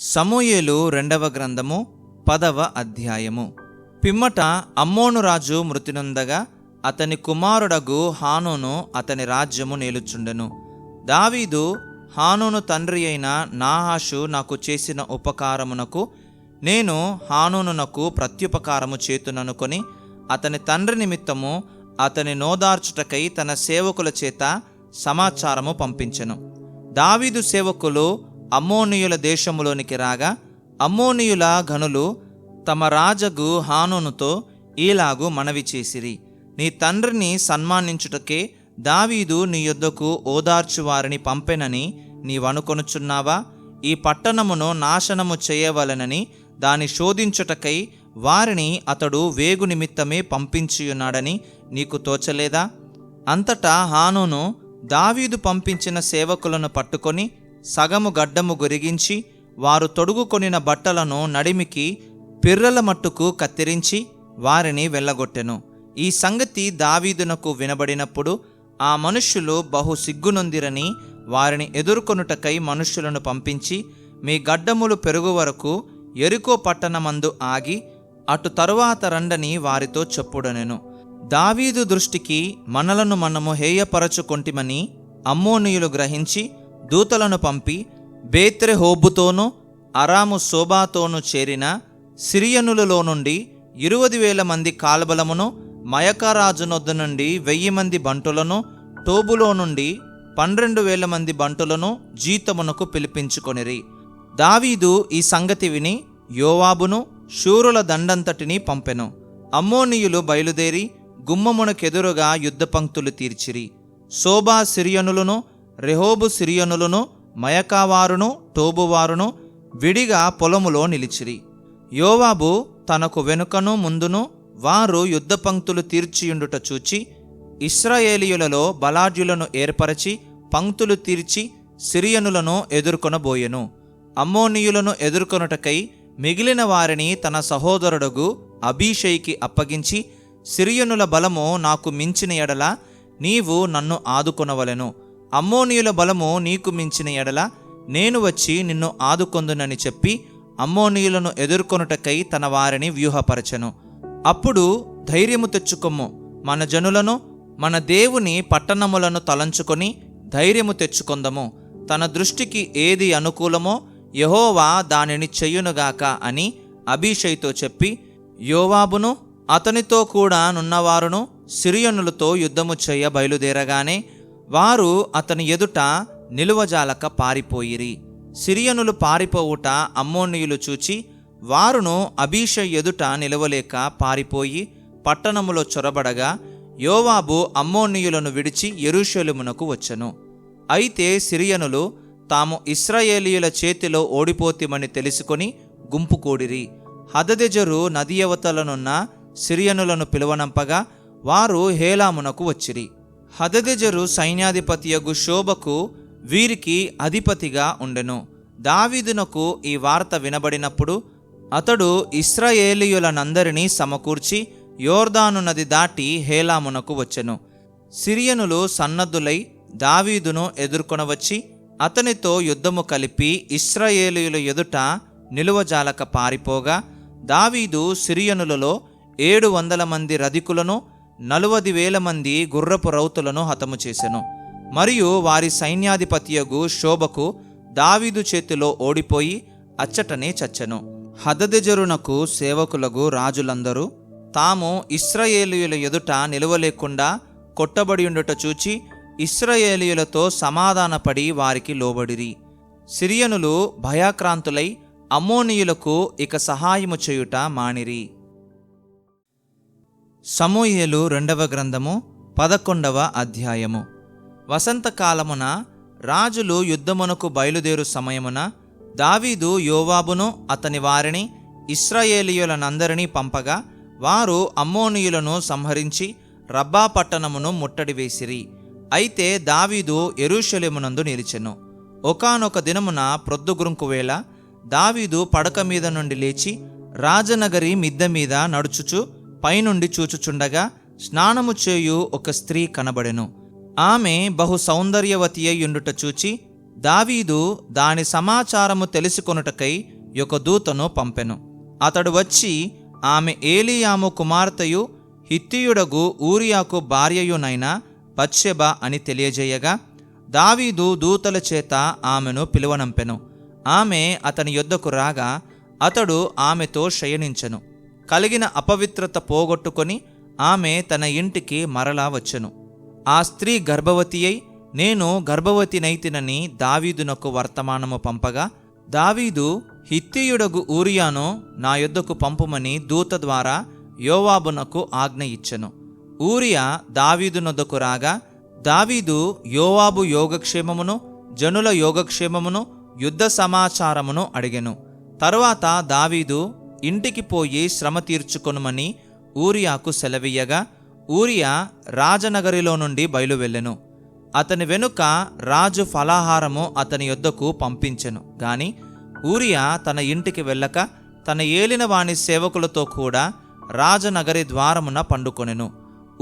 సమూయేలు రెండవ గ్రంథము పదవ అధ్యాయము. పిమ్మట అమ్మోను రాజు మృతినొందగా అతని కుమారుడగు హానోను అతని రాజ్యము నేలుచుండెను. దావీదు హానోను తండ్రి అయిన నాహాషు నాకు చేసిన ఉపకారమునకు నేను హానోనునకు ప్రత్యుపకారము చేతుననుకొని అతని తండ్రి నిమిత్తము అతని నోదార్చుటకై తన సేవకుల చేత సమాచారము పంపించెను. దావీదు సేవకులు అమ్మోనియుల దేశములోనికి రాగా అమ్మోనియుల ఘనులు తమ రాజగు హానునుతో ఈలాగు మనవి చేసిరి. నీ తండ్రిని సన్మానించుటకే దావీదు నీ యొద్దకు ఓదార్చువారిని పంపెనని నీవనుకొనుచున్నావా? ఈ పట్టణమును నాశనము చేయవలనని దాని శోధించుటకై వారిని అతడు వేగు నిమిత్తమే పంపించియున్నాడని నీకు తోచలేదా? అంతటా హానోను దావీదు పంపించిన సేవకులను పట్టుకొని సగము గడ్డము గొరిగించి వారు తొడుగుకొనిన బట్టలను నడిమికి పిర్రల మట్టుకు కత్తిరించి వారిని వెళ్ళగొట్టెను. ఈ సంగతి దావీదునకు వినబడినప్పుడు ఆ మనుష్యులు బహు సిగ్గునొందిరని వారిని ఎదుర్కొనుటకై మనుష్యులను పంపించి మీ గడ్డములు పెరుగు వరకు ఎరుకో పట్టణమందు ఆగి అటు తరువాత రండని వారితో చెప్పుడనెను. దావీదు దృష్టికి మనలను మనము హేయపరచుకొంటిమని అమ్మోనీయులు గ్రహించి దూతలను పంపి బేత్రెహోబుతోనూ అరాము శోభాతోనూ చేరిన సిరియనులలో నుండి ఇరువది వేల మంది కాల్బలమును మయకారాజునొద్ద నుండి వెయ్యి మంది బంటులను టోబులో నుండి పన్నెండు వేల మంది బంటులను జీతమునకు పిలిపించుకొనిరి. దావీదు ఈ సంగతి విని యోవాబును శూరుల దండంతటిని పంపెను. అమ్మోనియులు బయలుదేరి గుమ్మమునకెదురుగా యుద్ధ పంక్తులు తీర్చిరి. శోభా సిరియనులను రెహోబు సిరియనులను మయకావారును టోబువారును విడిగా పొలములో నిలిచిరి. యోవాబు తనకు వెనుకను ముందును వారు యుద్ధ పంక్తులు తీర్చియుండుట చూచి ఇస్రాయేలీయులలో బలాఢ్యులను ఏర్పరచి పంక్తులు తీర్చి సిరియనులను ఎదుర్కొనబోయెను. అమ్మోనీయులను ఎదుర్కొనుటకై మిగిలిన వారిని తన సహోదరుడగు అబీషైకి అప్పగించి సిరియనుల బలము నాకు మించిన ఎడల నీవు నన్ను ఆదుకొనవలెను. అమ్మోనీయుల బలము నీకు మించిన ఎడల నేను వచ్చి నిన్ను ఆదుకొందునని చెప్పి అమ్మోనీయులను ఎదుర్కొనుటకై తన వారిని వ్యూహపరచను. అప్పుడు ధైర్యము తెచ్చుకొమ్ము. మన జనులను మన దేవుని పట్టణములను తలంచుకొని ధైర్యము తెచ్చుకొందము. తన దృష్టికి ఏది అనుకూలమో యహోవా దానిని చెయ్యునుగాక అని అభిషయ్తో చెప్పి యోవాబును అతనితో కూడా నున్నవారును సిరియనులతో యుద్ధము చెయ్య బయలుదేరగానే వారు అతని ఎదుట నిలువజాలక పారిపోయిరి. సిరియనులు పారిపోవుట అమ్మోనియులు చూచి వారును అబీష ఎదుట నిలవలేక పారిపోయి పట్టణములో చొరబడగా యోవాబు అమ్మోనియులను విడిచి యెరూషలేమునకు వచ్చెను. అయితే సిరియనులు తాము ఇస్రాయేలీయుల చేతిలో ఓడిపోతిమని తెలుసుకొని గుంపు కూడిరి. హదదెజరు నది అవతలనున్న సిరియనులను పిలువనంపగా వారు హేలామునకు వచ్చిరి. హదదెజరు సైన్యాధిపతియగు శోభకు వీరికి అధిపతిగా ఉండెను. దావీదునకు ఈ వార్త వినబడినప్పుడు అతడు ఇస్రాయేలీయులనందరినీ సమకూర్చి యోర్దాను నది దాటి హేలామునకు వచ్చెను. సిరియనులు సన్నద్ధులై దావీదును ఎదుర్కొనవచ్చి అతనితో యుద్ధము కలిపి ఇస్రాయేలీయుల ఎదుట నిలువజాలక పారిపోగా దావీదు సిరియనులలో ఏడు వందల మంది రధికులను నలువది వేల మంది గుర్రపు రౌతులను హతము చేసెను. మరియు వారి సైన్యాధిపతియగు శోభకు దావీదు చేతిలో ఓడిపోయి అచ్చటనే చచ్చెను. హదదెజరునకు సేవకులకు రాజులందరూ తాము ఇస్రయేలీయుల ఎదుట నిలవలేకుండా కొట్టబడియుండుట చూచి ఇస్రయేలీయులతో సమాధానపడి వారికి లోబడిరి. సిరియనులు భయాక్రాంతులై అమ్మోనీయులకు ఇక సహాయము చేయుట మానిరి. సమూహేలు రెండవ గ్రంథము పదకొండవ అధ్యాయము. వసంతకాలమున రాజులు యుద్ధమునకు బయలుదేరు సమయమున దావీదు యోవాబును అతని వారిని ఇస్రాయేలీయులనందరినీ పంపగా వారు అమ్మోనియులను సంహరించి రబ్బా పట్టణమును ముట్టడి వేసిరి. అయితే దావీదు ఎరుషలేమునందు నిలిచెను. ఒకానొక దినమున ప్రొద్దుగురుంకు వేళ దావీదు పడక మీద నుండి లేచి రాజనగరి మిద్దె మీద నడుచుచు పైనుండి చూచుచుండగా స్నానము చేయు ఒక స్త్రీ కనబడెను. ఆమె బహు సౌందర్యవతి అయ్యుండుట చూచి దావీదు దాని సమాచారము తెలుసుకొనుటకై ఒక దూతను పంపెను. అతడు వచ్చి ఆమె ఏలియాము కుమార్తెయు హిత్తియుడగు ఊరియాకు భార్యయునైన బత్షెబ అని తెలియజేయగా దావీదు దూతల చేత ఆమెను పిలువనంపెను. ఆమె అతని యొద్దకు రాగా అతడు ఆమెతో శయనించెను. కలిగిన అపవిత్రత పోగొట్టుకొని ఆమె తన ఇంటికి మరలా వచ్చెను. ఆ స్త్రీ గర్భవతి అయి నేను గర్భవతినైతినని దావీదునకు వర్తమానము పంపగా దావీదు హిత్తియుడగు ఊరియాను నా యొద్దకు పంపుమని దూత ద్వారా యోవాబునకు ఆజ్ఞ ఇచ్చెను. ఊరియా దావీదునొద్దకు రాగా దావీదు యోవాబు యోగక్షేమమును జనుల యోగక్షేమమును యుద్ధ సమాచారమును అడిగెను. తరువాత దావీదు ఇంటికి పోయి శ్రమ తీర్చుకొనుమని ఊరియాకు సెలవీయగా ఊరియా రాజనగరిలో నుండి బయలువెళ్ళెను. అతని వెనుక రాజు ఫలాహారము అతని యొద్దకు పంపించెను. గాని ఊరియా తన ఇంటికి వెళ్ళక తన ఏలినవాని సేవకులతో కూడా రాజనగరి ద్వారమున పండుకొనెను.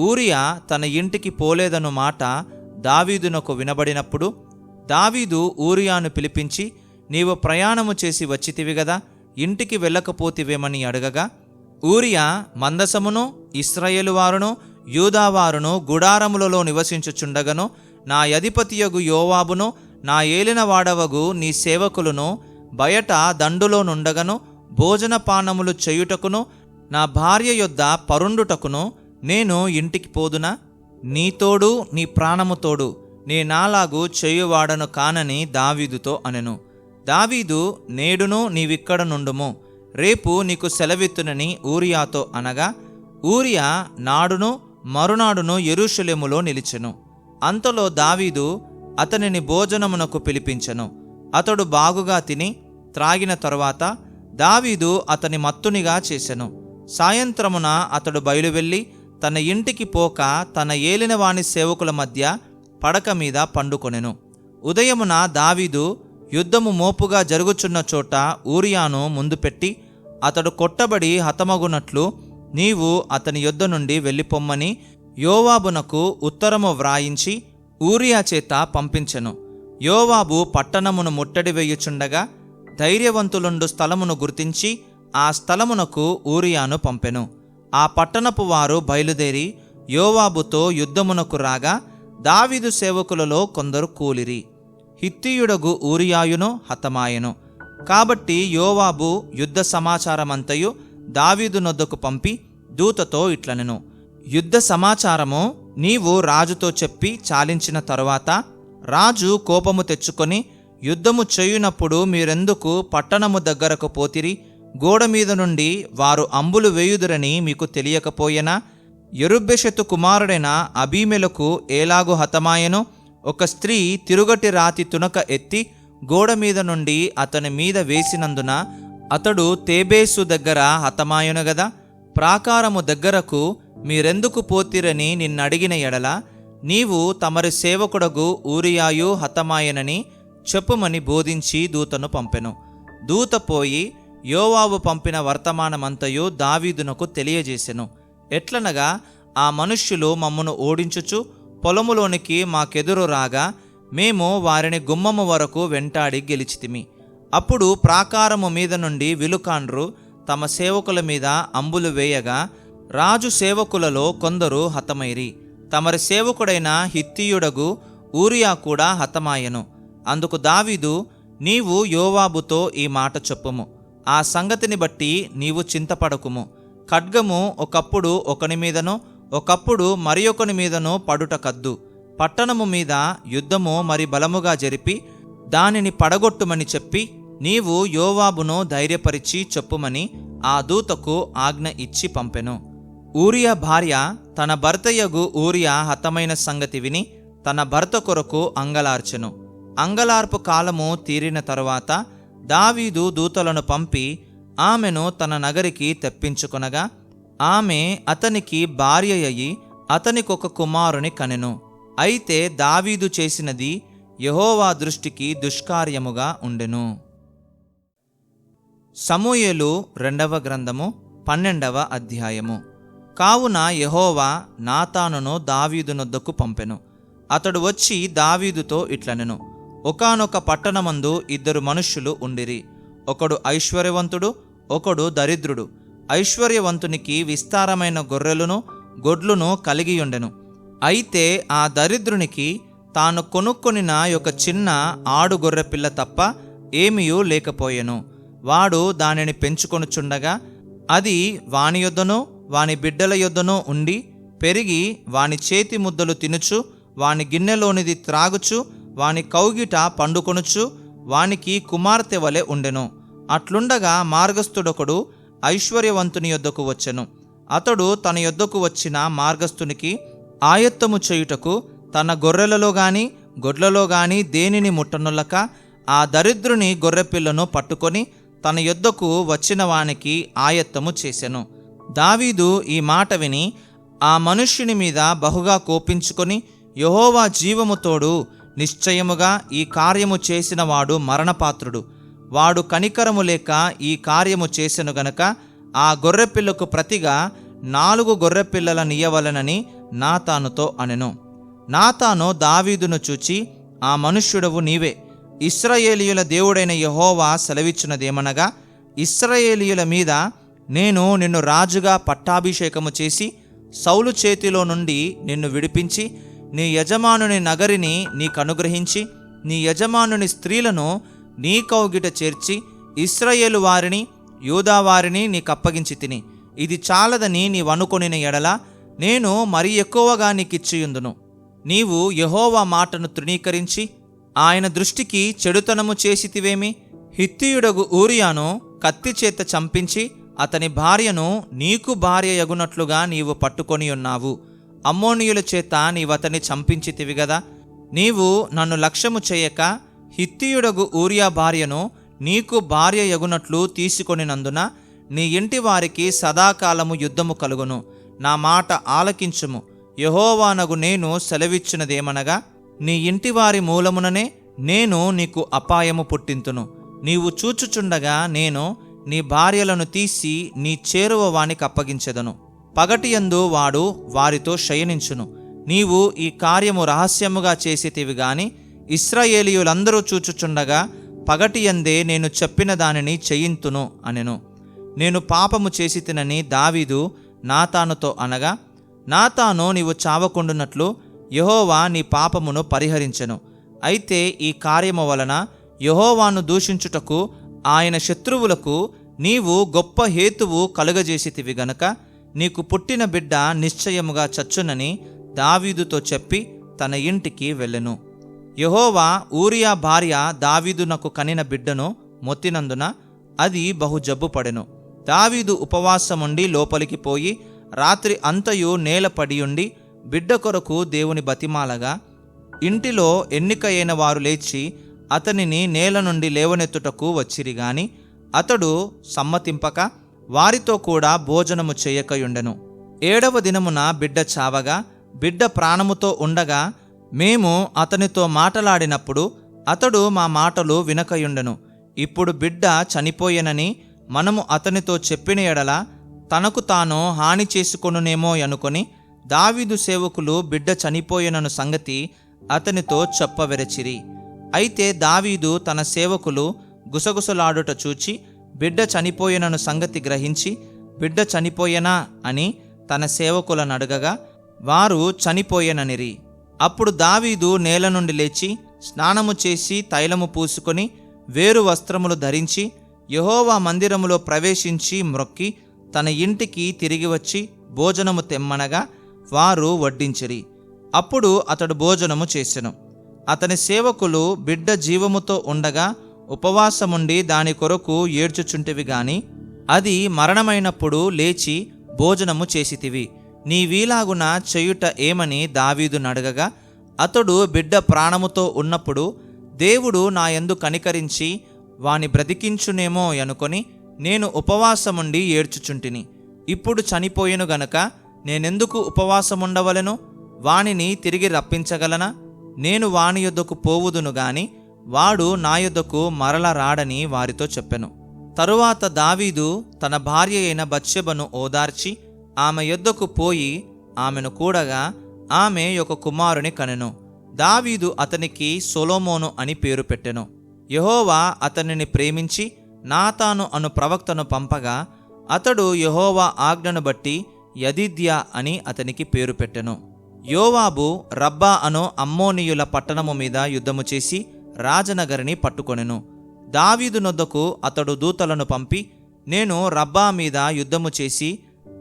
ఊరియా తన ఇంటికి పోలేదను మాట దావీదునకు వినబడినప్పుడు దావీదు ఊరియాను పిలిపించి నీవు ప్రయాణము చేసి వచ్చితివి గదా ఇంటికి వెళ్ళకపోతివేమని అడగగా ఊరియా మందసమును ఇస్రాయేలు వారును యూదావారును గుడారములలో నివసించుచుండగను నా యధిపతియగు యోవాబును నా ఏలిన వాడవగు నీ సేవకులను బయట దండులో నుండగను భోజనపానములు చేయుటకును నా భార్య యొద్ద పరుండుటకును నేను ఇంటికి పోదునా? నీతోడు నీ ప్రాణముతోడు తోడు చేయువాడను కానని దావీదుతో అనెను. దావీదు నేడును నీవిక్కడ నుండుము. రేపు నీకు సెలవిత్తునని ఊరియాతో అనగా ఊరియా నాడును మరునాడును ఎరుషులెములో నిలిచెను. అంతలో దావీదు అతనిని భోజనమునకు పిలిపించెను. అతడు బాగుగా తిని త్రాగిన తరువాత దావీదు అతని మత్తునిగా చేసెను. సాయంత్రమున అతడు బయలువెళ్ళి తన ఇంటికి పోక తన ఏలినవాని సేవకుల మధ్య పడక మీద పండుకొనెను. ఉదయమున దావీదు యుద్ధము మోపుగా జరుగుచున్న చోట ఊరియాను ముందు పెట్టి అతడు కొట్టబడి హతమగునట్లు నీవు అతని యొద్ద నుండి వెళ్ళిపొమ్మని యోవాబునకు ఉత్తరము వ్రాయించి ఊరియా చేత పంపించెను. యోవాబు పట్టణమును ముట్టడి వేయుచుండగా ధైర్యవంతులుండు స్థలమును గుర్తించి ఆ స్థలమునకు ఊరియాను పంపెను. ఆ పట్టణపు వారు బయలుదేరి యోవాబుతో యుద్ధమునకు రాగా దావీదు సేవకులలో కొందరు కూలిరి. హిత్తియుడగు ఊరియాయును హతమాయెను. కాబట్టి యోవాబు యుద్ధ సమాచారమంతయు దావీదు నొద్దకు పంపి దూతతో ఇట్లనెను. యుద్ధ సమాచారము నీవు రాజుతో చెప్పి చాలించిన తరువాత రాజు కోపము తెచ్చుకొని యుద్ధము చేయునప్పుడు మీరెందుకు పట్టణము దగ్గరకు పోతిరి? గోడ మీద నుండి వారు అంబులు వేయుదురని మీకు తెలియకపోయేనా? ఎరుబ్బెషతు కుమారుడైన అబీమెలకు ఏలాగు హతమాయెను? ఒక స్త్రీ తిరుగటి రాతి తునక ఎత్తి గోడ మీద నుండి అతని మీద వేసినందున అతడు తేబేసు దగ్గర హతమాయును గదా? ప్రాకారము దగ్గరకు మీరెందుకు పోతిరని నిన్నడిగిన ఎడల నీవు తమరి సేవకుడగు ఊరియాయు హతమాయనని చెప్పుమని బోధించి దూతను పంపెను. దూత పోయి యోవాబు పంపిన వర్తమానమంతయు దావీదునకు తెలియజేసెను. ఎట్లనగా ఆ మనుష్యులు మమ్మను ఓడించుచు పొలములోనికి మాకెదురు రాగా మేము వారిని గుమ్మము వరకు వెంటాడి గెలిచితిమి. అప్పుడు ప్రాకారము మీద నుండి విలుకాండ్రు తమ సేవకుల మీద అంబులు వేయగా రాజు సేవకులలో కొందరు హతమైరి. తమరి సేవకుడైన హిత్తియుడగు ఊరియా కూడా హతమాయెను. అందుకు దావీదు నీవు యోవాబుతో ఈ మాట చెప్పుము. ఆ సంగతిని బట్టి నీవు చింతపడకుము. ఖడ్గము ఒకప్పుడు ఒకని మీదనో ఒకప్పుడు మరి ఒకని మీదనో పడుట కద్దు. పట్టణము మీద యుద్ధము మరి బలముగా జరిపి దానిని పడగొట్టుమని చెప్పి నీవు యోవాబును ధైర్యపరిచి చెప్పుమని ఆ దూతకు ఆజ్ఞ ఇచ్చి పంపెను. ఊరియా భార్య తన భర్తయ్యగు ఊరియా హతమైన సంగతి విని తన భర్త కొరకు అంగలార్చెను. అంగలార్పు కాలము తీరిన తరువాత దావీదు దూతలను పంపి ఆమెను తన నగరికి తెప్పించుకొనగా ఆమె అతనికి భార్య అయి అతనికొక కుమారుని కనెను. అయితే దావీదు చేసినది యహోవా దృష్టికి దుష్కార్యముగా ఉండెను. సమూయేలు రెండవ గ్రంథము పన్నెండవ అధ్యాయము. కావున యహోవా నాతానును దావీదునొద్దకు పంపెను. అతడు వచ్చి దావీదుతో ఇట్లనెను. ఒకనొక ఒకానొక పట్టణమందు ఇద్దరు మనుష్యులు ఉండిరి. ఒకడు ఐశ్వర్యవంతుడు ఒకడు దరిద్రుడు. ఐశ్వర్యవంతునికి విస్తారమైన గొర్రెలను గొడ్లును కలిగియుండెను. అయితే ఆ దరిద్రునికి తాను కొనుక్కొనిన ఒక చిన్న ఆడు గొర్రెపిల్ల తప్ప ఏమీయూ లేకపోయెను. వాడు దానిని పెంచుకొనుచుండగా అది వాని యొద్దనో వాని బిడ్డల యొద్దనో ఉండి పెరిగి వాని చేతి ముద్దలు తినుచు వాని గిన్నెలోనిది త్రాగుచు వాని కౌగిట పండుకొనుచు వానికి కుమార్తె వలె ఉండెను. అట్లుండగా మార్గస్థుడొకడు ఐశ్వర్యవంతుని యొద్దకు వచ్చెను. అతడు తన యొద్దకు వచ్చిన మార్గస్థునికి ఆయత్తము చేయుటకు తన గొర్రెలలో గాని గొడ్లలో గాని దేనిని ముట్టనులక ఆ దరిద్రుని గొర్రెపిల్లను పట్టుకొని తన యొద్దకు వచ్చిన వానికి ఆయత్తము చేసెను. దావీదు ఈ మాట విని ఆ మనుష్యుని మీద బహుగా కోపించుకొని యహోవా జీవముతోడు నిశ్చయముగా ఈ కార్యము చేసినవాడు మరణపాత్రుడు. వాడు కనికరము లేక ఈ కార్యము చేసెను గనక ఆ గొర్రెపిల్లకు ప్రతిగా నాలుగు గొర్రెపిల్లల నియవలనని నాతానుతో అనెను. నాతాను దావీదును చూచి ఆ మనుష్యుడవు నీవే. ఇస్రాయేలీయుల దేవుడైన యహోవా సెలవిచ్చినదేమనగా ఇస్రాయేలీయుల మీద నేను నిన్ను రాజుగా పట్టాభిషేకము చేసి సౌలు చేతిలో నుండి నిన్ను విడిపించి నీ యజమానుని నగరిని నీకు అనుగ్రహించి నీ యజమానుని స్త్రీలను నీ కౌగిట చేర్చి ఇస్రాయేలు వారిని యూదా వారిని తిని. ఇది చాలదని నీవనుకొనిన ఎడల నేను మరి ఎక్కువగా నీకిచ్చియుందును. నీవు యహోవా మాటను తృణీకరించి ఆయన దృష్టికి చెడుతనము చేసితివేమి? హిత్తియుడగు ఊరియాను కత్తి చేత చంపించి అతని భార్యను నీకు భార్య ఎగునట్లుగా నీవు పట్టుకొని ఉన్నావు అమ్మోనియుల చేత నీవతని చంపించితివి గదా? నీవు నన్ను లక్ష్యము చేయక హిత్తియుడగు ఊరియా భార్యను నీకు భార్య ఎగునట్లు తీసుకొనినందున నీ ఇంటి వారికి సదాకాలము యుద్ధము కలుగును. నా మాట ఆలకించుము. యహోవానగు నేను సెలవిచ్చినదేమనగా నీ ఇంటి వారి మూలముననే నేను నీకు అపాయము పుట్టింతును. నీవు చూచుచుండగా నేను నీ భార్యలను తీసి నీ చేరువ వానికి అప్పగించెదను. పగటియందు వాడు వారితో శయనించును. నీవు ఈ కార్యము రహస్యముగా చేసేటివి గాని ఇస్రాయేలీయులందరూ చూచుచుండగా పగటియందే నేను చెప్పిన దానిని చేయింతును అనెను. నేను పాపము చేసి తినని దావీదు నాతానుతో అనగా నాతాను నీవు చావకుండునట్లు యహోవా నీ పాపమును పరిహరించెను. అయితే ఈ కార్యము వలన యహోవాను దూషించుటకు ఆయన శత్రువులకు నీవు గొప్ప హేతువు కలుగజేసితివి గనక నీకు పుట్టిన బిడ్డ నిశ్చయముగా చచ్చునని దావీదుతో చెప్పి తన ఇంటికి వెళ్ళెను. యహోవా ఊరియా భార్య దావీదునకు కనిన బిడ్డను మొత్తినందున అది బహు జబ్బుపడెను దావీదు ఉపవాసముండి లోపలికి పోయి రాత్రి అంతయు నేల పడియుండి బిడ్డ కొరకు దేవుని బతిమాలగా ఇంటిలో ఎన్నికైన వారు లేచి అతనిని నేల నుండి లేవనెత్తుటకు వచ్చిరి గాని అతడు సమ్మతింపక వారితో కూడా భోజనము చేయకయుండెను. ఏడవ దినమున బిడ్డ చావగా బిడ్డ ప్రాణముతో ఉండగా మేము అతనితో మాటలాడినప్పుడు అతడు మా మాటలు వినకయుండెను. ఇప్పుడు బిడ్డ చనిపోయెనని మనము అతనితో చెప్పిన ఎడల తనకు తాను హాని చేసుకొనునేమో అనుకొని దావీదు సేవకులు బిడ్డ చనిపోయెనను సంగతి అతనితో చెప్పవెరచిరి. అయితే దావీదు తన సేవకులు గుసగుసలాడుట చూచి బిడ్డ చనిపోయెనను సంగతి గ్రహించి బిడ్డ చనిపోయెనా? అని తన సేవకులను అడగగా వారు చనిపోయెననిరి. అప్పుడు దావీదు నేల నుండి లేచి స్నానము చేసి తైలము పూసుకొని వేరు వస్త్రములు ధరించి యహోవా మందిరములో ప్రవేశించి మ్రొక్కి తన ఇంటికి తిరిగి వచ్చి భోజనము తెమ్మనగా వారు వడ్డించిరి. అప్పుడు అతడు భోజనము చేసెను. అతని సేవకులు బిడ్డ జీవముతో ఉండగా ఉపవాసముండి దాని కొరకు ఏడ్చుచుంటివి గాని అది మరణమైనప్పుడు లేచి భోజనము చేసితివి. నీ వీలాగున చేయుట ఏమని దావీదు నడగగా అతడు బిడ్డ ప్రాణముతో ఉన్నప్పుడు దేవుడు నా యందు కనికరించి వాని బ్రతికించునేమో అనుకొని నేను ఉపవాసముండి ఏడ్చుచుంటిని. ఇప్పుడు చనిపోయెను గనక నేనెందుకు ఉపవాసముండవలను? వానిని తిరిగి రప్పించగలనా? నేను వాని యొద్దకు పోవుదును గాని వాడు నా యొద్దకు మరల రాడని వారితో చెప్పెను. తరువాత దావీదు తన భార్య అయిన బత్సెబను ఓదార్చి ఆమె యొద్దకు పోయి ఆమెను కూడగా ఆమె ఒక కుమారుని కనెను. దావీదు అతనికి సొలోమోను అని పేరు పెట్టెను. యహోవా అతనిని ప్రేమించి నాతాను అను ప్రవక్తను పంపగా అతడు యెహోవా ఆజ్ఞను బట్టి యదిద్య అని అతనికి పేరు పెట్టెను. యోవాబు రబ్బా అను అమ్మోనియుల పట్టణము మీద యుద్ధము చేసి రాజనగరిని పట్టుకొనెను. దావీదు నొద్దకు అతడు దూతలను పంపి నేను రబ్బా మీద యుద్ధము చేసి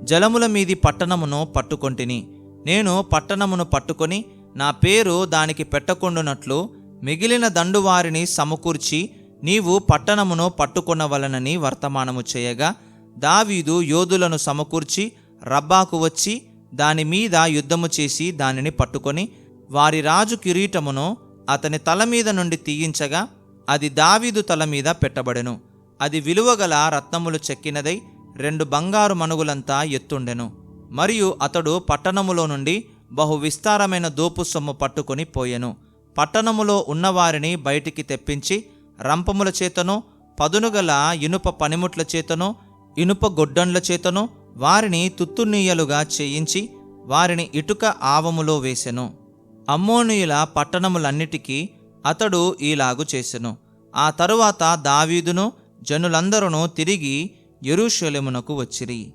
జలముల మీది పట్టణమును పట్టుకొంటిని. నేను పట్టణమును పట్టుకొని నా పేరు దానికి పెట్టకుండునట్లు మిగిలిన దండువారిని సమకూర్చి నీవు పట్టణమును పట్టుకొనవలనని వర్తమానము చేయగా దావీదు యోధులను సమకూర్చి రబ్బాకు వచ్చి దాని మీద యుద్ధము చేసి దానిని పట్టుకొని వారి రాజు కిరీటమును అతని తల మీద నుండి తీయించగా అది దావీదు తల మీద పెట్టబడెను. అది విలువగల రత్నములు చెక్కినదై రెండు బంగారు మనుగులంతా ఎత్తుండెను. మరియు అతడు పట్టణములో నుండి బహు విస్తారమైన దోపు సొమ్ము పట్టుకొని పోయెను. పట్టణములో ఉన్నవారిని బయటికి తెప్పించి రంపముల చేతనో పదునుగల ఇనుప పనిముట్ల చేతనో ఇనుప గొడ్డండ్ల చేతనో వారిని తుత్తునీయలుగా చేయించి వారిని ఇటుక ఆవములో వేసెను. అమ్మోనీయుల పట్టణములన్నిటికీ అతడు ఈలాగు చేసెను. ఆ తరువాత దావీదును జనులందరూ తిరిగి యెరూషలేమునకు వచ్చిరి.